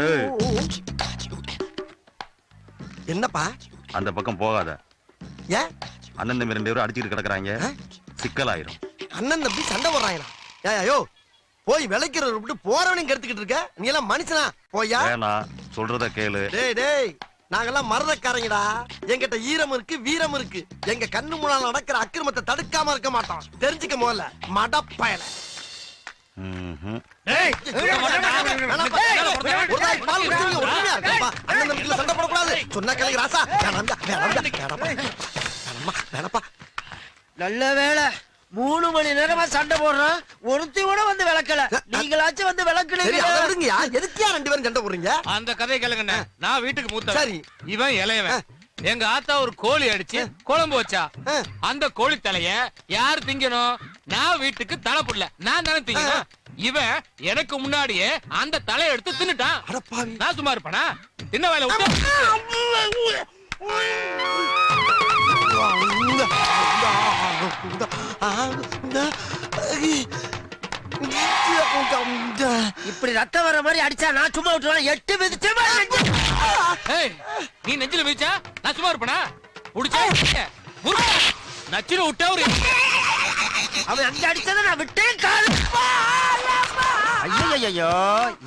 ஏய். என்னப்பா அந்த பக்கம் போகாத ஏன் அண்ணன் தம்பி ரெண்டு பேரும் அடிச்சுட்டு கிடக்குறாங்க? சிக்கலாயிரும் அண்ணன் தம்பி சண்டை போடுறாங்களா ஏய் ஐயோ போய் விளைக்கிறத விட்டு போறவனையும் கெடுத்துக்கிட்டு இருக்க நீ எல்லாம் மனுஷனா போயா வேணாம் சொல்றத கேளு டேய் டேய் நாங்கெல்லாம் மரதக்காரங்கடா எங்கிட்ட ஈரம் இருக்கு வீரம் இருக்கு எங்க கண்ணு முன்னால நடக்கிற அக்கிரமத்தை தடுக்காம இருக்க மாட்டோம் தெரிஞ்சுக்க முதல்ல மடப்பயல ஒற்றுமையா இருக்கப்பா. அண்ணன் தம்பிக்குள்ள சண்டை போடக்கூடாது. சொன்னா கேளுங்க ராசா. வேணாம்டா, வேணாம்டா, வேணாம்ப்பா. வேணாம்மா, வேணாம்ப்பா. நல்ல வேளை மூணு மணி நேரமா சண்டை போடுறோம் ஒருத்தி கூட வந்து விளக்கல நீங்களாச்சும் வந்து சரி, அதை விளக்குனீங்க விடுங்கய்யா. எதுக்குய்யா ரெண்டு பேரும் சண்டை போடுறீங்க? அந்த கதையை கேளுங்கண்ணே நான் வீட்டுக்கு மூத்த சரி. இவன் இளையவன் எங்க ஆத்தா ஒரு கோழி அடிச்சு குழம்பு வச்சா ஆ. அந்த கோழி தலைய யார் திங்கணும் நான் வீட்டுக்கு தலை புடல நான் தானே திங்கணும் இவன் எனக்கு முன்னாடியே அந்த தலையை எடுத்து தின்னுட்டான். அடப்பாவி. நான் சும்மா இருப்பேனா? தின்ன வேலை விட்டு. இப்படி ரத்தம் வர மாதிரி அடிச்சா நான் சும்மா விட்டுருவேன். எட்டு மிதிச்சு ஏய், நீ நெஞ்சில மிதிச்சா நான் சும்மா இருப்பேனா? புடிச்சா முறுக்கு. நச்சுன்னு விட்டா ஒரு அவன் அங்க அடிச்சதை நான் விட்டேன் கால். ஐயோ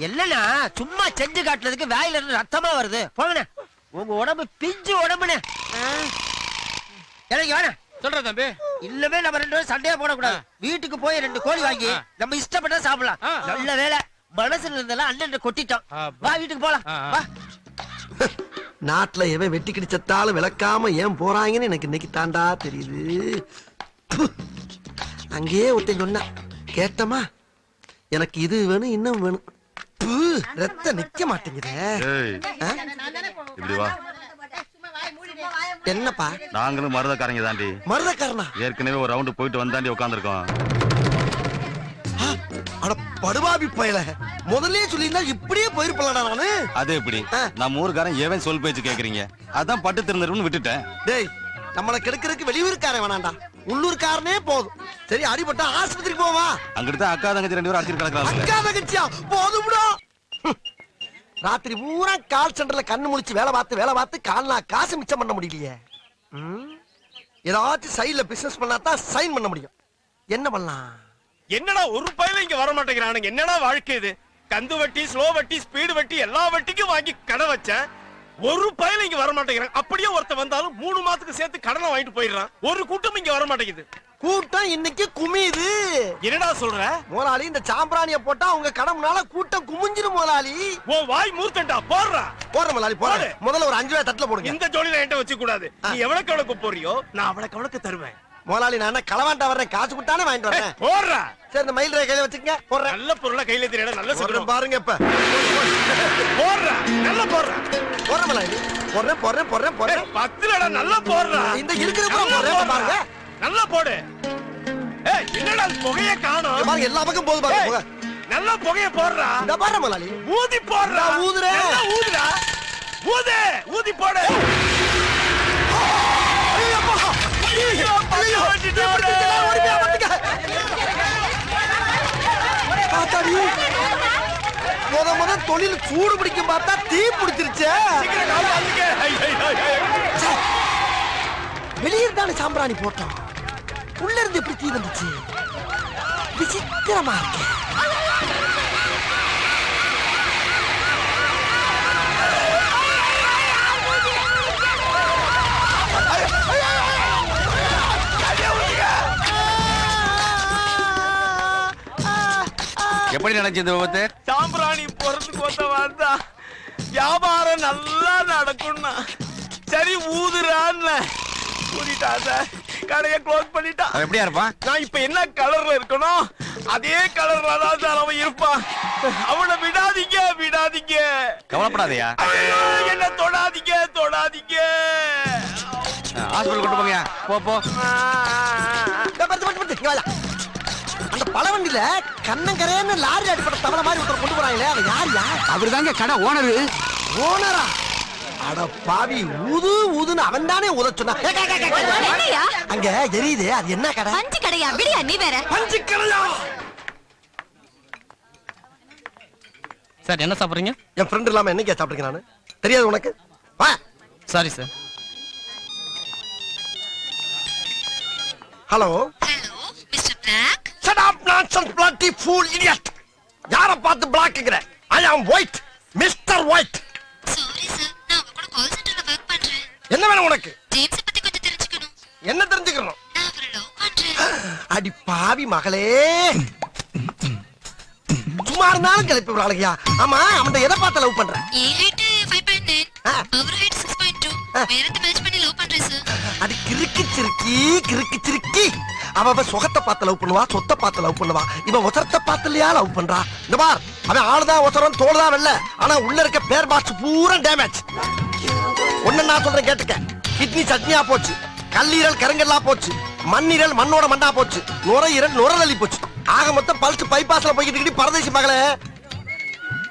இல்லண்ணா சும்மா செஞ்சு காட்டுறதுக்கு வாயில இருந்து ரத்தமா வருது. போங்கண்ணே. உங்க உடம்பு பிஞ்சு உடம்புண்ணே. எனக்கு வேணாம் சொல்ற தம்பி. இல்லவே நம்ம ரெண்டு பேரும் சண்டையா போடக்கூடாது. வீட்டுக்கு போய் ரெண்டு கோழி வாங்கி. நம்ம இஷ்டப்பட்டா சாப்பிடலாம். நல்ல வேலை மனசுல இருந்தெல்லாம் அண்ணன் கொட்டிட்டோம். வா வீட்டுக்கு போலாம். வா. நாட்டுல எவன் வெட்டி கிடிச்சத்தாலும் விளக்காம ஏன் போறாங்கன்னு எனக்கு இன்னைக்கு தாண்டா தெரியுது. அங்கேயே ஒருத்தன் சொன்னான். கேட்டமா எனக்கு இது வேணும் இன்னும் வேணும். ரத்த நிக்க மாட்டேங்குதே? இப்படி வா. என்னப்பா? நாங்களும் மருதக்காரங்க தாண்டி. மருதக்காரனா? ஏற்கனவே ஒரு ரவுண்டு போயிட்டு வந்தாண்டி உட்காந்துருக்கோம் அட படுபாவி பயல. முதல்லயே சொல்லியிருந்தா இப்படியே போயிருப்பலடா நானு. அது எப்படி. நம்ம ஊருக்காரன் ஏவன் சொல் பேச்சு கேக்குறீங்க. அதான் பட்டு திருந்திருன்னு விட்டுட்டேன். டேய் நம்மளை கெடுக்கிறதுக்கு வெளியூருக்காரன் வேணாண்டா. உள்ளூர்காரனே போதும். சரி அடிபட்டா ஆஸ்பத்திரிக்கு போவா? அங்கிட்டு தான் அக்கா தங்கச்சி ரெண்டு பேரும் அடிச்சிட்டு கிடக்குறாங்க. அக்கா தங்கச்சியா? போதும்டா. ராத்திரி பூரா கால் சென்டர்ல கண்ணு முழிச்சு வேலை பார்த்து வேலை பார்த்து கால்னா காசு மிச்சம் பண்ண முடியலையே. ம்? ஏதாச்சும் சைடுல பிசினஸ் பண்ணா தான் சைன் பண்ண முடியும். என்ன பண்ணலாம்? என்னடா ஒரு பயில இங்க வர மாட்டேங்கிறானுங்க. என்னடா வாழ்க்கை இது? கந்து வட்டி ஸ்லோ வட்டி ஸ்பீடு வட்டி எல்லா வட்டிக்கும் வாங்கி கடை வச்சேன். ஒரு பயில இங்க வர மாட்டேங்கிறான் அப்படியே ஒருத்தன் வந்தாலும் மூணு மாசத்துக்கு சேர்த்து கடனை வாங்கிட்டு போயிடுறான். ஒரு கூட்டம் இங்க வர மாட்டேங்குது. கூட்டம் இன்னைக்கு குமியுது என்னடா சொல்ற? முதலாளி இந்த சாம்பிராணிய போட்டா உங்க கடமுனால கூட்டம் குமிஞ்சிரும் முதலாளி. உன் வாய் மூர்த்தண்டா போடுறா. போடுற முதலாளி போடு. முதல்ல ஒரு அஞ்சு ரூபாய் தட்டுல போடுங்க. இந்த ஜோடியில என்கிட்ட வச்சு கூடாது. நீ எவ்வளவுக்கு எவ்வளவுக்கு போறியோ நான் அவ்வளவுக்கு எவ்வளவுக்கு தருவேன். முதலாளி நான் என்ன களவாண்டா வர்றேன்? காசு கொடுத்தானே வாங்கிட்டு வரேன் போடுறா. சரி இந்த மயில் கையில வச்சுக்கங்க. போடுறேன். நல்ல பொருளா கையில தெரியல நல்ல சொல்றேன் பாருங்க இப்ப. போடுறா. நல்ல போடுறா. போடுறேன் முதலாளி. போடுறேன் போடுறேன் போடுறேன் போடுறேன். பத்துலடா நல்லா போடுறா. இந்த இருக்கிற. பாருங்க. நல்லா போடு. ஏய் என்னடா புகைய காணோம்? பாருங்க எல்லா பக்கம் போகுது பாருங்க புகை. நல்லா புகைய போடுறா. இந்த பாருங்க முதலாளி. ஊதி போடுறா. ஊதுறேன். நல்லா ஊதுடா. ஊது ஊதி போடு. முத முத தொழில் சூடு பிடிக்கும் பார்த்தா தீ பிடிச்சிருச்சே. வெளியே தானே சாம்பிராணி போட்டோம். உள்ள இருந்து எப்படி தீ வந்துச்சு. விசித்திரமா இருக்கு எப்படி நினைச்சு இந்த விபத்து? சாம்பிராணி போறதுக்கு வந்த வந்தா வியாபாரம் நல்லா நடக்கும்னா. சரி ஊதுறான்னு. கூட்டிட்டா சார்? கடையை க்ளோஸ் பண்ணிட்டா அவன் எப்படியா இருப்பான்? நான் இப்ப என்ன கலர்ல இருக்கணும் அதே கலர்ல தான் சார் அவன் இருப்பான். அவனை விடாதீங்க விடாதீங்க. கவலைப்படாதயா? ஐயோ, என்ன தொடாதீங்க தொடாதீங்க. ஹாஸ்பிட்டல் கொண்டு போங்க போ போ. பத்து, பத்து, பத்து, இங்க வாயா. அந்த பழவண்டியில கண்ணங்கரேன்னு லாரி அடிப்பட்ட தவளை மாதிரி ஒருத்தர் கொண்டு போறாங்களே அவன் யார் யார்? அவர்தாங்க கடை ஓனரு. ஓனரா? அட பாவி ஊது ஊதுன்னு அவன் தானே ஊத சொன்னா. என்னையா? அங்க எரியுது அது என்ன கடை? பஞ்சு கடையா? விடியா நீ வேற. பஞ்சு கடையா? சார் என்ன சாப்பிட்றீங்க? என் ஃப்ரெண்ட் இல்லாம என்னைக்கா சாப்பிட்டுருக்கேன் நானு? தெரியாது உனக்கு? வா. Sorry sir hello hello mister black shut up nonsense bloody fool idiot. யார பார்த்து பிளாக்குங்கிற ஐ ஆம் ஒயிட் மிஸ்டர் ஒயிட் என்ன வேணும் உனக்கு? ஜேம்ஸ் பத்தி கொஞ்சம் தெரிஞ்சுக்கணும். என்ன தெரிஞ்சுக்கணும்? நான் அவரை லவ் பண்றேன் அடி பாவி மகளே. சும்மா இருந்தாலும் கிளப்பி விடுறாளுங்கயா ஆமா அவன் எதை பார்த்து லவ் பண்ற? என் ஹைட் ஃபைவ் பாயிண்ட் நைன் ஆ. அவர் ஹைட் சிக்ஸ் பாயிண்ட் டூ வேறத்தை மேட்ச் பண்ணி லவ் பண்றேன் சார் அது கிறுக்கு சிறுக்கி கிறுக்கு சிறுக்கி. அவ அவ சுகத்தை பார்த்து லவ் பண்ணுவா சொத்தை பார்த்து லவ் பண்ணுவா. இவன் ஒசரத்தை பார்த்து இல்லையா லவ் பண்றா? இந்த பார் அவன் ஆளுதான் ஒசரம் தோல் தான் வெள்ள ஆனா உள்ள இருக்க பேர் பாக்ஸ் பூரா டேமேஜ் ஒன்னு நான் சொல்றேன் கேட்டுக்க. கிட்னி சட்னியா போச்சு. கல்லீரல் கருங்கல்லா போச்சு. மண்ணீரல் மண்ணோட மண்ணா போச்சு. நுரையீரல் நுரதள்ளி போச்சு. ஆக மொத்தம் பல்ஸ் பைபாஸ்ல போய்கிட்டு பரதேசி மகளே.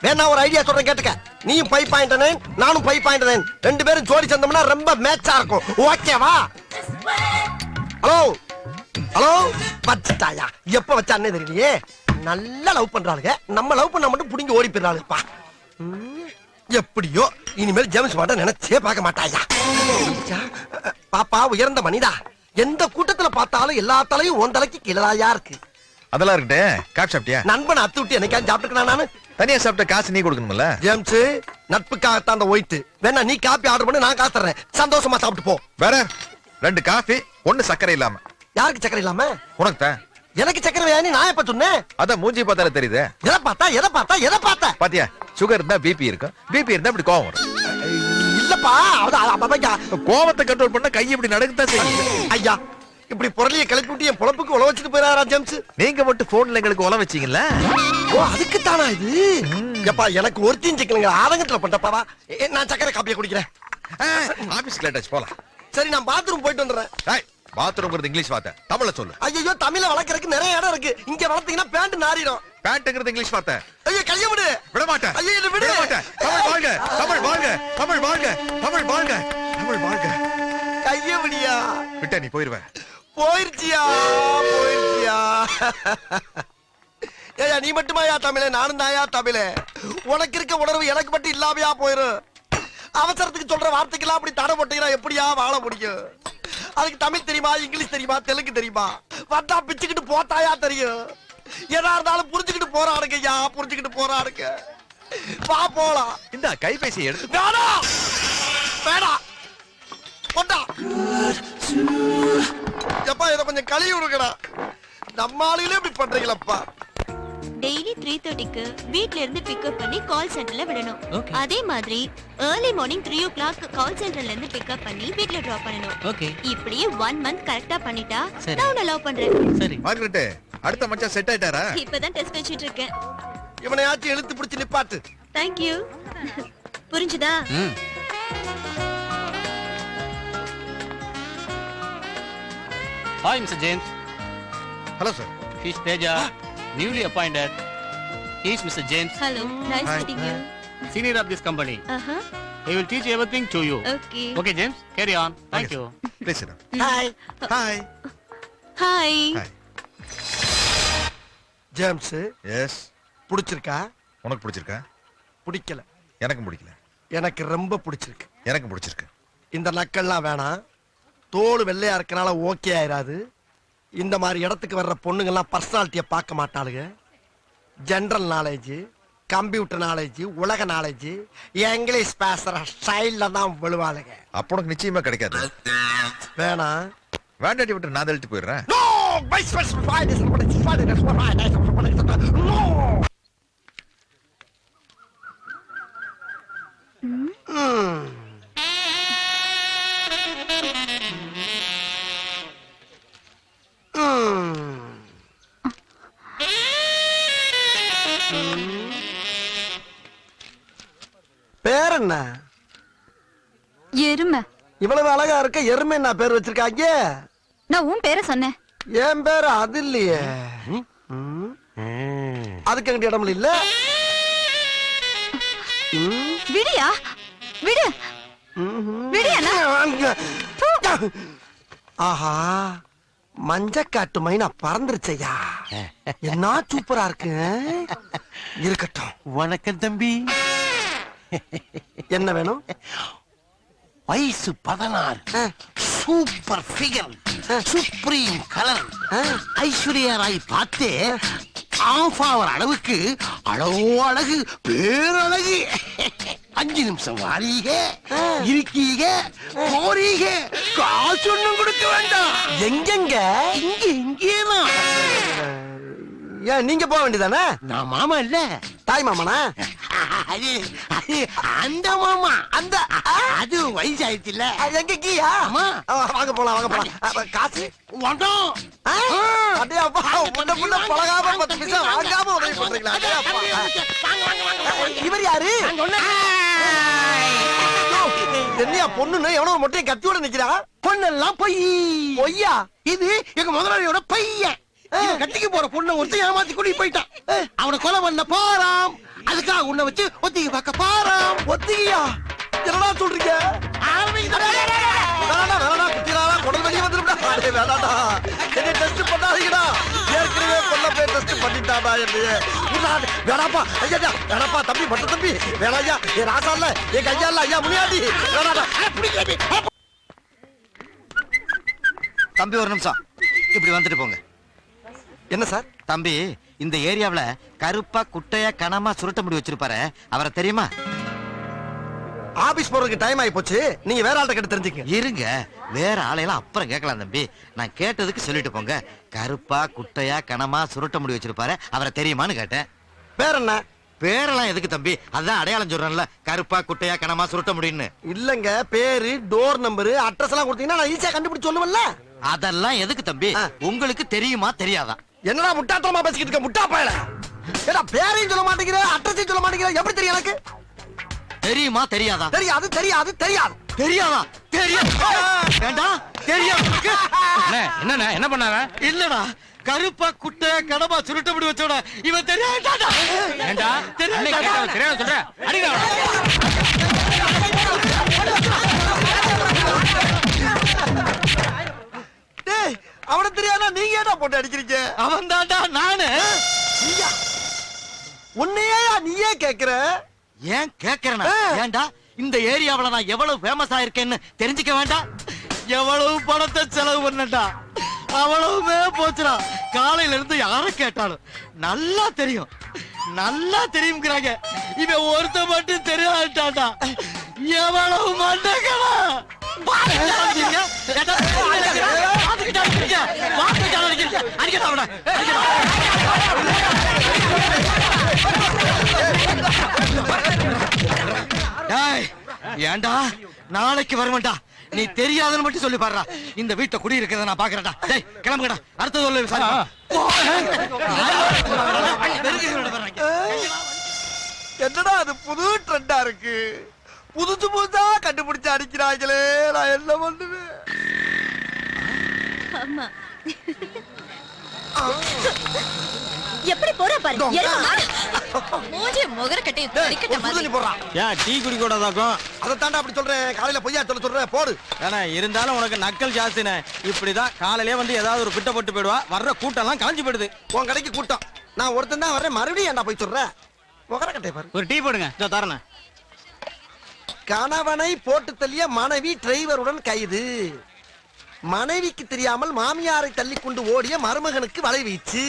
வேணா ஒரு ஐடியா சொல்றேன் கேட்டுக்க. நீயும் பை பாயிண்ட் நானும் பை பாயிண்ட் ரெண்டு பேரும் ஜோடி சேர்ந்தோம்னா ரொம்ப மேட்சா இருக்கும். ஓகேவா ஹலோ ஹலோ வச்சுட்டாயா எப்ப வச்சானே தெரியலையே. நல்லா லவ் பண்றாளுங்க. நம்ம லவ் பண்ணா மட்டும் புடிங்கி ஓடி போயிடறாளுப்பா எப்படியோ இனிமேல் ஜேம்ஸ் மாட்ட நினைச்சே பார்க்க மாட்டாயா? பாப்பா உயர்ந்த மனிதா. எந்த கூட்டத்துல பார்த்தாலும் எல்லா தலையும் உன் தலைக்கு கிழலாயா இருக்கு. அதெல்லாம் இருக்கட்டே காப்பி சாப்பிட்டியா? நண்பன் அத்து விட்டு என்னைக்காவது சாப்பிட்டுக்கணும் நானு? தனியா சாப்பிட்ட காசு நீ கொடுக்கணும்ல? ஜேம்ஸ் நட்புக்காகத்தான் அந்த ஒயிட் வேணா நீ காப்பி ஆர்டர் பண்ணி நான் காத்துறேன் சந்தோஷமா சாப்பிட்டு போ. வேற? ரெண்டு காஃபி ஒண்ணு சக்கரை இல்லாம. யாருக்கு சக்கரை இல்லாம? உனக்கு தான். எனக்கு சக்கரை வேணி நான் எப்ப சொன்னேன்? அதான் மூஞ்சி பார்த்தாலே தெரியுது. எதை பார்த்தா எதை பார்த்தா எதை பார்த்த? பாத்தியா? சுகர் இருந்தா பிபி இருக்கும் பிபி இருந்தா இப்படி கோவம் வரும். இல்லப்பா. கோவத்தை கண்ட்ரோல் பண்ண கை இப்படி நடக்கத்தான் செய்யும். ஐயா இப்படி புரளிய கிளப்பி விட்டு என் பொழப்புக்கு உழ வச்சுட்டு போயிடாரா ஜேம்ஸ்? நீங்க மட்டும் போன்ல எங்களுக்கு உல வச்சீங்கல்ல? ஓ அதுக்கு தானா இது எப்பா எனக்கு ஒருத்தையும் சிக்கலுங்க ஆதங்கத்துல பண்றப்பாவா நான் சக்கரை காப்பியை குடிக்கிறேன். ஆபீஸ்க்கு லேட்டாச்சு போலாம். சரி நான் பாத்ரூம் போயிட்டு வந்துடுறேன். பாத்ரூம்ங்கிறது இங்கிலீஷ் வார்த்தை. தமிழ்ல சொல்லு. ஐயோ தமிழ வளர்க்கறதுக்கு நிறைய இடம் இருக்கு. இங்க வளர்த்தீங்கன்னா பேண்ட் நாரிடும் பேண்ட்ங்கிறது இங்கிலீஷ் வார்த்தை. ஐயோ கைய விடு. விட மாட்டேன் ஐயோ, என்னை விடு. விட மாட்டேன் தமிழ் வாழ்க. தமிழ் வாழ்க. தமிழ் வாழ்க. தமிழ் வாழ்க. தமிழ் வாழ்க. கைய விடியா. விட்ட நீ போயிருவேன் போயிருச்சியா? போயிருச்சியா? ஏயா நீ மட்டுமாயா தமிழே? நானும் தாயா தமிழே. உனக்கு இருக்க உணர்வு எனக்கு மட்டும் இல்லாமையா போயிரும். அவசரத்துக்கு சொல்ற வார்த்தைக்கெல்லாம் அப்படி தடை போட்டீங்கன்னா எப்படியா வாழ முடியும்? அதுக்கு தமிழ் தெரியுமா இங்கிலீஷ் தெரியுமா தெலுங்கு தெரியுமா? வந்தா பிச்சுக்கிட்டு போத்தாயா தெரியும். எதா இருந்தாலும் புரிஞ்சுக்கிட்டு போறானுங்க ஐயா புரிஞ்சுக்கிட்டு போறானுங்க. வா போலாம். இந்த கைபேசியை எடுத்து வேணாம் வேணாம் கொண்டா எப்பா இதை கொஞ்சம் கழுவி விடுங்கடா. நம்ம ஆளுகளே இப்படி பண்றீங்களப்பா. டெய்லி த்ரீ தேர்ட்டிக்கு வீட்ல இருந்து பிக்கப் பண்ணி கால் சென்டர்ல விடணும். Okay. அதே மாதிரி early morning three o'clock call சென்டர்ல இருந்து பிக்கப் பண்ணி வீட்ல டிராப் பண்ணணும். ஓகே இப்படியே ஒன் மந்த் கரெக்டா பண்ணிட்டா சரி. நான் உன்னை லவ் பண்றேன். சரி. மார்கரெட் அடுத்த மச்சான் செட் ஆயிட்டாரா? இப்பதான் டெஸ்ட் வச்சிட்டு இருக்கேன். இவனையாச்சும் இழுத்து பிடிச்சு நிப்பாட்டு. தேங்க்யூ புரிஞ்சுதா? ம். Hi mister James hello sir he's Teja newly appointed he's mister James hello nice Hi. Meeting you senior of this company Aha I will teach everything to you okay okay James carry on thank you please hi hi hi hi James yes பிடிச்சிருக்கா? உனக்கு பிடிச்சிருக்கா? பிடிக்கல. எனக்கும் பிடிக்கல. எனக்கு ரொம்ப பிடிச்சிருக்கு. எனக்கும் பிடிச்சிருக்கு. இந்த நக்கல்லாம் வேணாம். தோல் வெள்ளையா இருக்கனால ஓகே ஆயிராது. இந்த மாதிரி இடத்துக்கு வர்ற பொண்ணுங்கெல்லாம் பர்சனாலிட்டியை பார்க்க மாட்டாளுங்க. ஜென்ரல் நாலேஜ் கம்ப்யூட்டர் நாலேஜ் உலக நாலேஜ் இங்கிலீஷ் பேசுற ஸ்டைல்ல தான் விழுவாளுங்க. அப்போ உனக்கு நிச்சயமா கிடைக்காது. வேணாம் வேண்டாட்டி விட்டு நான் தள்ளிட்டு போயிடுறேன். இவ்வளவு அழகா இருக்க எருமை என்ன பேர் வச்சிருக்காங்க? நான் உன் பேரை சொன்னேன். என் பேரு அது இல்லையே. அதுக்கு எங்கிட்ட இடம் இல்ல. விடியா? விடு. ஆஹா மஞ்சக்காட்டு மைனா பறந்துருச்சையா. என்ன சூப்பரா இருக்கு? இருக்கட்டும். வணக்கம் தம்பி. என்ன வேணும்? வயசு பதினாறு. Super figure supreme colour. Aishwarya Rai பார்த்தே ஆஃப் ஆவர் அளவுக்கு அழகோ அழகு பேரழகு. அஞ்சு நிமிஷம் வாரீக இருக்கீக போறீக. காசு ஒண்ணும் கொடுக்க வேண்டாம். எங்கெங்க? இங்க இங்கேதான். ஏன் நீங்க போக வேண்டியதானே? நான் மாமா இல்ல. தாய் மாமனா? அது அது அந்த மாமா. அந்த அது வயசாயிடுச்சு இல்ல ஆ, எங்க கீயா? வாங்க போலாம் வாங்க போலாம். காசு? வந்தோம். அடே அப்பா முன்ன முன்ன பழகாம பத்து பைசா வாங்காம உதவி பண்றீங்களா? அடே அப்பா. இவர் யாரு? என்னையா பொண்ணுன்னு எவனோ மொட்டையை கத்தியோட நிக்கிறா? பொண்ணெல்லாம் பொய். பொய்யா? இது எங்க முதலாளியோட பையன். கட்டிக்கு போற பொண்ணை ஒருத்தன் ஏமாத்தி கூட்டிட்டு போயிட்டான். அவனை கொலை பண்ண போறான். அதுக்காக உன்னை வச்சு ஒத்திகை பார்க்க போறான். ஒத்திகையா? என்னடா சொல்றீங்க? தம்பி பட்ட தம்பி. வேணா ஐயா. என் ராசா இல்ல என் கையா இல்ல ஐயா முனியாண்டி. வேணாடா தம்பி ஒரு நிமிஷம். இப்படி வந்துட்டு போங்க. என்ன சார்? தம்பி இந்த ஏரியாவுல கருப்பா குட்டையா கனமா சுருட்ட முடி வச்சிருப்பாரு. அவரை தெரியுமா? ஆபீஸ் போறதுக்கு டைம் ஆகி போச்சு நீங்க வேற ஆள்கிட்ட கிட்ட தெரிஞ்சுக்கங்க. இருங்க. வேற ஆளையெல்லாம் அப்புறம் கேட்கலாம் தம்பி. நான் கேட்டதுக்கு சொல்லிட்டு போங்க. கருப்பா குட்டையா கனமா சுருட்ட முடி வச்சிருப்பாரு. அவரை தெரியுமான்னு கேட்டேன். வேற என்ன பேரெல்லாம் எதுக்கு தம்பி? அதான் அடையாளம் சொல்றேன்ல. கருப்பா குட்டையா கனமா சுருட்ட முடின்னு. இல்லங்க. பேரு டோர் நம்பரு அட்ரஸ் எல்லாம் கொடுத்தீங்கன்னா நான் ஈஸியா கண்டுபிடிச்சு சொல்லுவேன்ல. அதெல்லாம் எதுக்கு தம்பி. உங்களுக்கு தெரியுமா தெரியாதா? என்னடா முட்டாத்தனமா பேசிக்கிட்டு இருக்க? முட்டா பயல. ஏடா பேரையும் சொல்ல மாட்டேங்கிற அட்ரஸையும் சொல்ல மாட்டேங்கிற? எப்படி தெரியும் எனக்கு? தெரியுமா தெரியாதா? தெரியாது தெரியாது தெரியாது. தெரியாதா? தெரியும் வேண்டாம் தெரியும் என்ன என்ன பண்ணாங்க இல்லடா. கருப்பா குட்டையா கனமா சுருட்ட முடி வச்சோட இவன் தெரியாதாடா ஏண்டா? கேட்டவன் தெரியாம சொல்ற? அடிடா. அவன தெரியாதா? நீங்க ஏடா போட்டு அடிக்கிறீங்க? அவன் தாண்டா நானு. நீயா உன்னையே நீயே கேக்குற? ஏன் கேக்குறேனா. ஏன்டா? இந்த ஏரியாவுல நான் எவ்வளவு ஃபேமஸ் ஆயிருக்கேன்னு தெரிஞ்சுக்க வேண்டாம். எவ்வளவு பணத்தை செலவு பண்ணட்டா அவ்வளவுமே போச்சுடா. காலையில இருந்து யார கேட்டாலும் நல்லா தெரியும். நல்லா தெரியுங்கிறாங்க இவன் ஒருத்த மட்டும் தெரியாட்டாடா எவ்வளவு மண்டகடா அடிக்கடா அவனை டேய், ஏன்டா நாளைக்கு வருவேன்டா. நீ தெரியாதுன்னு மட்டும் சொல்லி பாருடா இந்த வீட்டை குடி இருக்கிறத நான் பாக்குறேன்டா. டேய் கிளம்புங்கடா. அடுத்த சொல்லு என்னடா அது புது ட்ரெண்டா இருக்கு? புதுசு புதுசா கண்டுபிடிச்சு அடிக்கிறாங்களே நான் என்ன பண்ணுவேன்? ஆமா. எப்படி போற பாரு? எருமை மாடு. மூஞ்சி முகர கட்டி ஒரு புதுதண்ணி போடுறான் ஏன் டீ குடி கூடாதாக்கும் அதை தாண்டா அப்படி சொல்றேன் காலையில பொய்யா சொல்ல சொல்றேன் போடு. ஏன்னா இருந்தாலும் உனக்கு நக்கல் ஜாஸ்தினே. இப்படிதான் காலையிலே வந்து ஏதாவது ஒரு பிட்ட போட்டு போயிடுவா. வர்ற கூட்டம்லாம் காஞ்சி போயிடுது. உன் கடைக்கு கூட்டம். நான் ஒருத்தன் தான் வரேன் மறுபடியும் ஏன்டா போய் சொல்றேன் முகர கட்டை பாரு. ஒரு டீ போடுங்க. இதோ தரேன் கணவனை போட்டு தள்ளிய மனைவி டிரைவருடன் கைது. மனைவிக்கு தெரியாமல் மாமியாரை தள்ளி கொண்டு ஓடிய மருமகனுக்கு வலை வீச்சு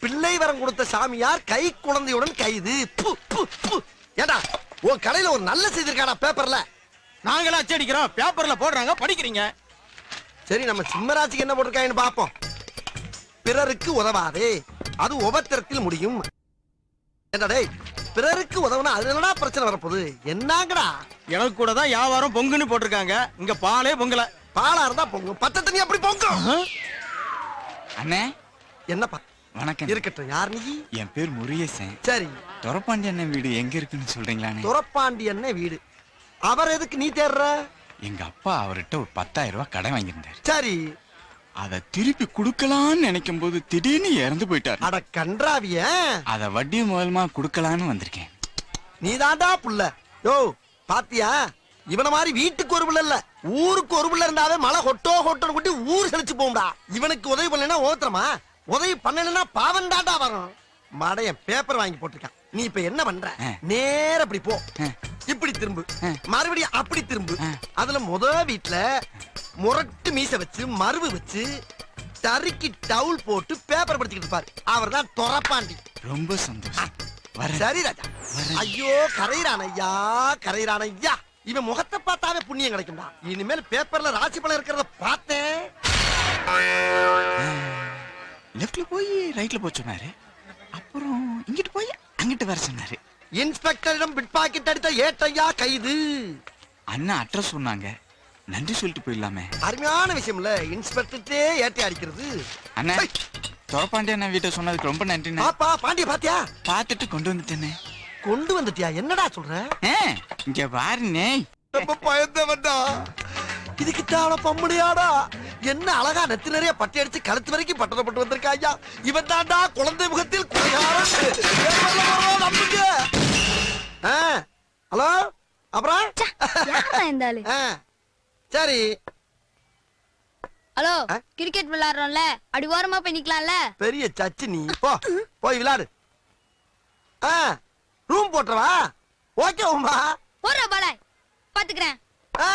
பிள்ளை வரம் கொடுத்த சாமியார் கை குழந்தையுடன் கைது. ஏண்டா உன் கடையில ஒரு நல்ல செய்தி இருக்காடா பேப்பர்ல? நாங்களா அச்சடிக்கிறோம் பேப்பர்ல போடுறாங்க படிக்கிறீங்க. சரி நம்ம சிம்மராசிக்கு என்ன போட்டிருக்காங்கன்னு பாப்போம். பிறருக்கு உதவாதே. அது உபத்திரத்தில் முடியும். டேய் பிறருக்கு உதவுனா அதுல என்னடா பிரச்சனை வரப்போகுது? என்னங்கடா? எனக்கு கூட தான் வியாபாரம் பொங்குன்னு போட்டிருக்காங்க. இங்க பாலே பொங்கல. பாலா இருந்தா பொங்கும். பச்சை தண்ணி அப்படி பொங்கும். அண்ணே. என்னப்பா? வணக்கம் இருக்கட்டும். யார் நீ? என் பேர் முருகேசன். சரி. துரப்பாண்டி அண்ணன் வீடு எங்க இருக்குன்னு சொல்றீங்களாண்ணே? துரப்பாண்டி என்ன வீடு. அவர் எதுக்கு நீ தேடுற எங்க அப்பா அவர்கிட்ட ஒரு பத்தாயிரம் ரூபாய் கடன் வாங்கியிருந்தாரு. சரி. அதை திருப்பி கொடுக்கலான்னு நினைக்கும் போது திடீர்னு இறந்து போயிட்டாரு. அட கன்றாவிய. அதை வட்டி முதலமா கொடுக்கலான்னு வந்திருக்கேன். நீ தாண்டா புள்ள. யோ பாத்தியா? இவன மாதிரி வீட்டுக்கு ஒரு பிள்ளை இல்ல. ஊருக்கு ஒரு பிள்ளை இருந்தாவே மழை கொட்டோ கொட்டோன்னு கொட்டி ஊர் செழிச்சு போகும்டா. இவனுக்கு உதவி பண்ணலைன்னா ஓத்துறமா உதவி பண்ணலைன்னா பாவம் தாண்டா வரும். மடையன் பேப்பர் வாங்கி போட்டிருக்கான். நீ இப்ப என்ன பண்ற. நேர அப்படி போ. இப்படி திரும்பு. மறுபடியும் அப்படி திரும்பு. அதுல முத வீட்ல முரட்டு மீச வச்சு மருவு வச்சு தறிக்கு டவுல் போட்டு பேப்பர் படிச்சுக்கிட்டு இருப்பாரு. அவர் தான் தொரப்பாண்டி ரொம்ப சந்தோஷம். சரி ராஜா. ஐயோ கரையிறான் ஐயா கரையிறான் ஐயா. இவன் முகத்தை பார்த்தாவே புண்ணியம் கிடைக்கும்டா. இனிமேல் பேப்பர்ல ராசி பலன் இருக்கிறத பார்த்தேன் லெஃப்ட்ல போய் ரைட்ல போய் சொன்னாரு. அப்புறம் இங்கிட்டு போய் அங்கிட்டு வர சொன்னாரு. இன்ஸ்பெக்டரிடம் பிட் பாக்கெட் அடித்த ஏட்டையா கைது. அண்ணா அட்ரஸ் சொன்னாங்க. நன்றி சொல்லிட்டு போயிடலாமே. அருமையான விஷயம் இல்ல இன்ஸ்பெக்டர்ட்டே ஏட்டை அடிக்கிறது. அண்ணா துறப்பாண்டி அண்ணா வீட்டை சொன்னதுக்கு ரொம்ப நன்றிண்ணே. பாப்பா பாண்டிய பாத்தியா? பார்த்துட்டு கொண்டு வந்துட்டேனே கொண்டு வந்துட்டியா? என்னடா சொல்ற? இங்க பாருண்ணே ரொம்ப பயந்தவன்டா. இதுக்கு தான பம்முடியாடா. என்ன அழகா நெத்தி நிறைய பட்டி அடிச்சு கழுத்து வரைக்கும் பட்டணப்பட்டு வந்திருக்கா ஐயா. இவன் தாண்டா குழந்தை முகத்தில் ஹலோ அப்புறம்? சரி. ஹலோ? கிரிக்கெட் விளையாடுறோம்ல. அடி ஓரமா போய் நிக்கலாம்ல. பெரிய சச்சு நீ. போ போய் விளையாடு. ஆ ரூம் போட்டுறவா? ஓகே உமா. போடுற பாலாய். பாத்துக்கிறேன். ஆ.